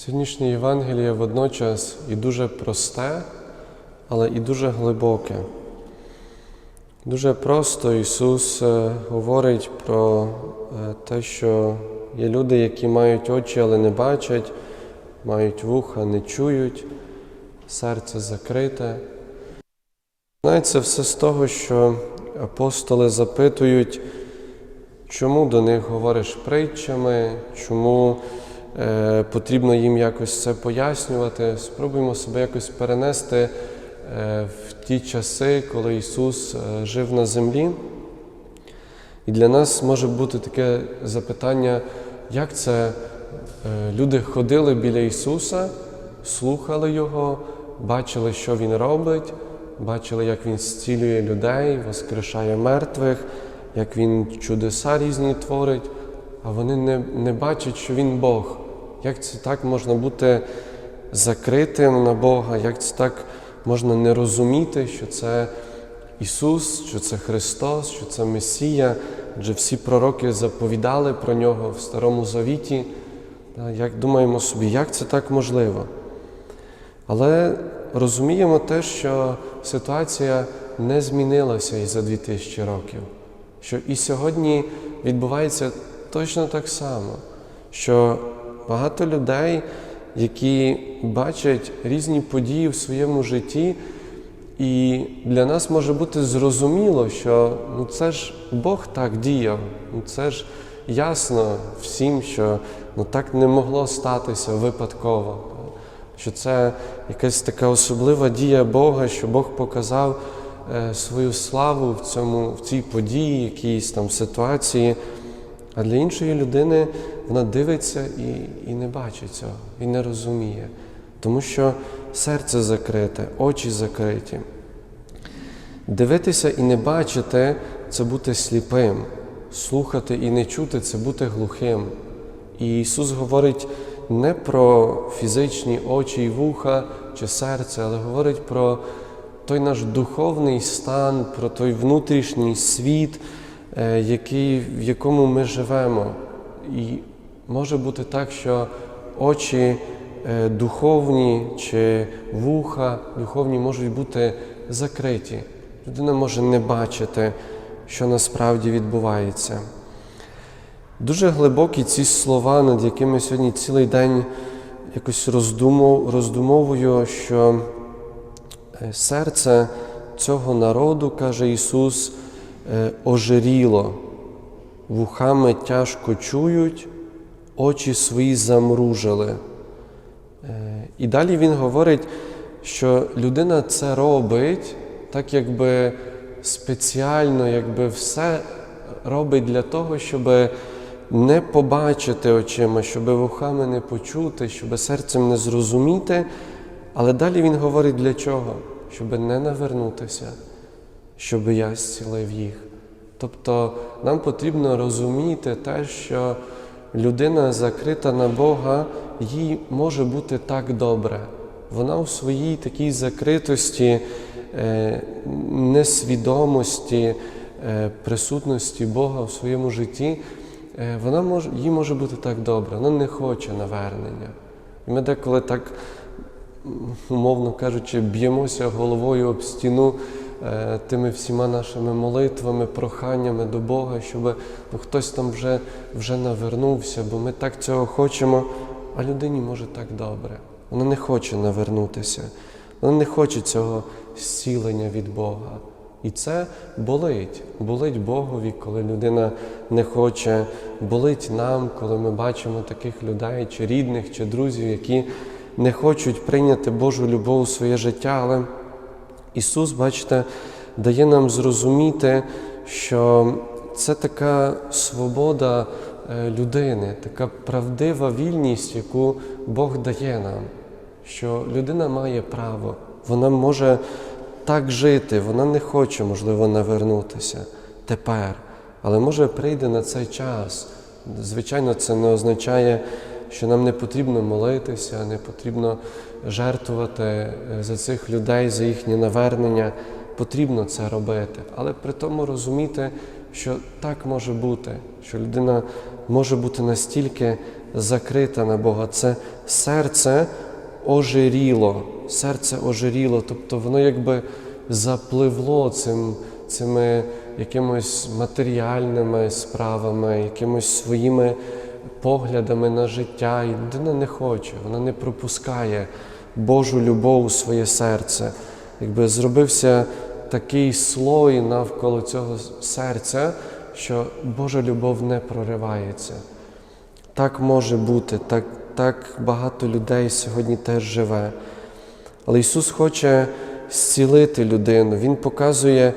Сьогоднішнє Євангеліє водночас і дуже просте, але і дуже глибоке. Дуже просто Ісус е, говорить про е, те, що є люди, які мають очі, але не бачать, мають вуха, не чують, серце закрите. Знається, все з того, що апостоли запитують, чому до них говориш притчами, чому потрібно їм якось це пояснювати. Спробуємо себе якось перенести е, в ті часи, коли Ісус е, жив на землі. І для нас може бути таке запитання, як це е, люди ходили біля Ісуса, слухали Його, бачили, що Він робить, бачили, як Він зцілює людей, воскрешає мертвих, як Він чудеса різні творить, а вони не, не бачать, що Він Бог. Як це так можна бути закритим на Бога, як це так можна не розуміти, що це Ісус, що це Христос, що це Месія, адже всі пророки заповідали про нього в Старому Завіті. Як думаємо собі, як це так можливо? Але розуміємо те, що ситуація не змінилася і за 2000 років, що і сьогодні відбувається точно так само, що багато людей, які бачать різні події в своєму житті, і для нас може бути зрозуміло, що ну це ж Бог так діяв, ну це ж ясно всім, що ну так не могло статися випадково. Що це якась така особлива дія Бога, що Бог показав е, свою славу в цьому, в цій події, якійсь там ситуації. А для іншої людини вона дивиться і, і не бачить цього, і не розуміє, тому що серце закрите, очі закриті. Дивитися і не бачити це бути сліпим, слухати і не чути це бути глухим. І Ісус говорить не про фізичні очі і вуха чи серце, але говорить про той наш духовний стан, про той внутрішній світ, який, в якому ми живемо. І може бути так, що очі е, духовні чи вуха духовні можуть бути закриті. Людина може не бачити, що насправді відбувається. Дуже глибокі ці слова, над якими сьогодні цілий день якось роздумов, роздумовую, що е, серце цього народу, каже Ісус, е, ожиріло, вухами тяжко чують, очі свої замружили. Е, І далі Він говорить, що людина це робить, так якби спеціально, якби все робить для того, щоб не побачити очима, щоб вухами не почути, щоб серцем не зрозуміти. Але далі він говорить для чого? Щоб не навернутися, щоб я зцілив їх. Тобто нам потрібно розуміти те, що людина закрита на Бога, їй може бути так добре. Вона у своїй такій закритості, е, несвідомості, е, присутності Бога в своєму житті, е, вона може, їй може бути так добре, вона не хоче навернення. І ми деколи так, умовно кажучи, б'ємося головою об стіну тими всіма нашими молитвами, проханнями до Бога, щоб ну, хтось там вже, вже навернувся, бо ми так цього хочемо, а людині може так добре. Вона не хоче навернутися, вона не хоче цього зцілення від Бога. І це болить. Болить Богові, коли людина не хоче, болить нам, коли ми бачимо таких людей, чи рідних, чи друзів, які не хочуть прийняти Божу любов у своє життя. Але Ісус, бачите, дає нам зрозуміти, що це така свобода е, людини, така правдива вільність, яку Бог дає нам, що людина має право, вона може так жити, вона не хоче, можливо, навернутися тепер, але може прийде на цей час. Звичайно, це не означає, що нам не потрібно молитися, не потрібно жертвувати е, за цих людей, за їхнє навернення. Потрібно це робити, але при тому розуміти, що так може бути, що людина може бути настільки закрита на Бога. Це серце ожиріло, серце ожиріло, тобто воно якби запливло цим, цими якимось матеріальними справами, якимось своїми поглядами на життя. І людина не хоче, вона не пропускає Божу любов у своє серце. Якби зробився такий слой навколо цього серця, що Божа любов не проривається. Так може бути, так, так багато людей сьогодні теж живе. Але Ісус хоче зцілити людину. Він показує,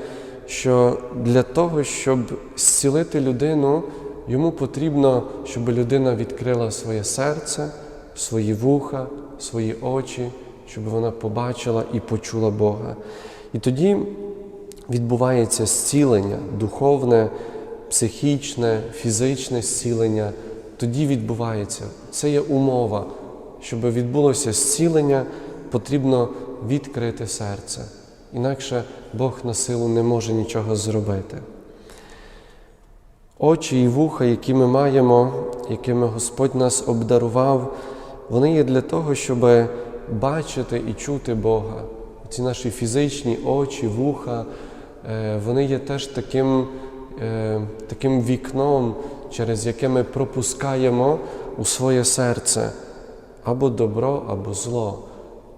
що для того, щоб зцілити людину, йому потрібно, щоб людина відкрила своє серце, свої вуха, свої очі, щоб вона побачила і почула Бога. І тоді відбувається зцілення, духовне, психічне, фізичне зцілення. Тоді відбувається. Це є умова. Щоб відбулося зцілення, потрібно відкрити серце. Інакше Бог на силу не може нічого зробити. Очі і вуха, які ми маємо, якими Господь нас обдарував, вони є для того, щоб бачити і чути Бога. Ці наші фізичні очі, вуха, е, вони є теж таким, е, таким вікном, через яке ми пропускаємо у своє серце або добро, або зло.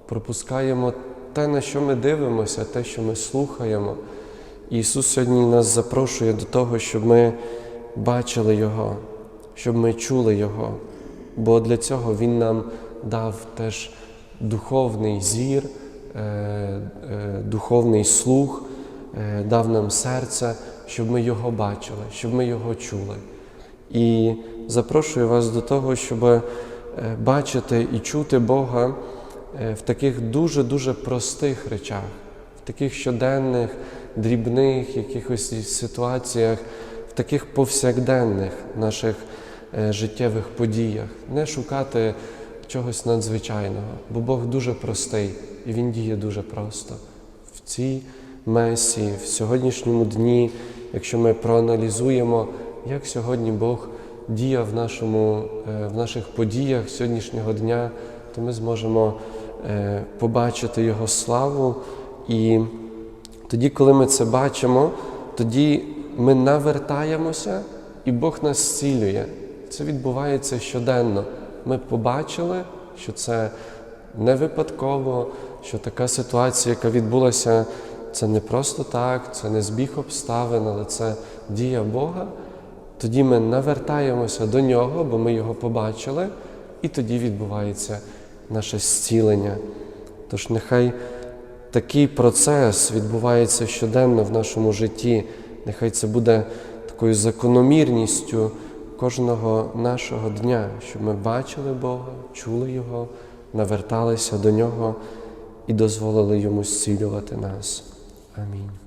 Пропускаємо те, на що ми дивимося, те, що ми слухаємо. Ісус сьогодні нас запрошує до того, щоб ми бачили Його, щоб ми чули Його. Бо для цього Він нам дав теж духовний зір, е, е, духовний слух, е, дав нам серце, щоб ми Його бачили, щоб ми Його чули. І запрошую вас до того, щоб бачити і чути Бога в таких дуже-дуже простих речах, в таких щоденних, дрібних якихось ситуаціях, таких повсякденних наших е, життєвих подіях, не шукати чогось надзвичайного, бо Бог дуже простий і Він діє дуже просто. В цій месі, в сьогоднішньому дні, якщо ми проаналізуємо, як сьогодні Бог діяв в, нашому, е, в наших подіях сьогоднішнього дня, то ми зможемо е, побачити Його славу. І тоді, коли ми це бачимо, тоді ми навертаємося, і Бог нас зцілює. Це відбувається щоденно. Ми побачили, що це не випадково, що така ситуація, яка відбулася, це не просто так, це не збіг обставин, але це дія Бога. Тоді ми навертаємося до нього, бо ми його побачили, і тоді відбувається наше зцілення. Тож нехай такий процес відбувається щоденно в нашому житті, нехай це буде такою закономірністю кожного нашого дня, щоб ми бачили Бога, чули Його, наверталися до Нього і дозволили Йому зцілювати нас. Амінь.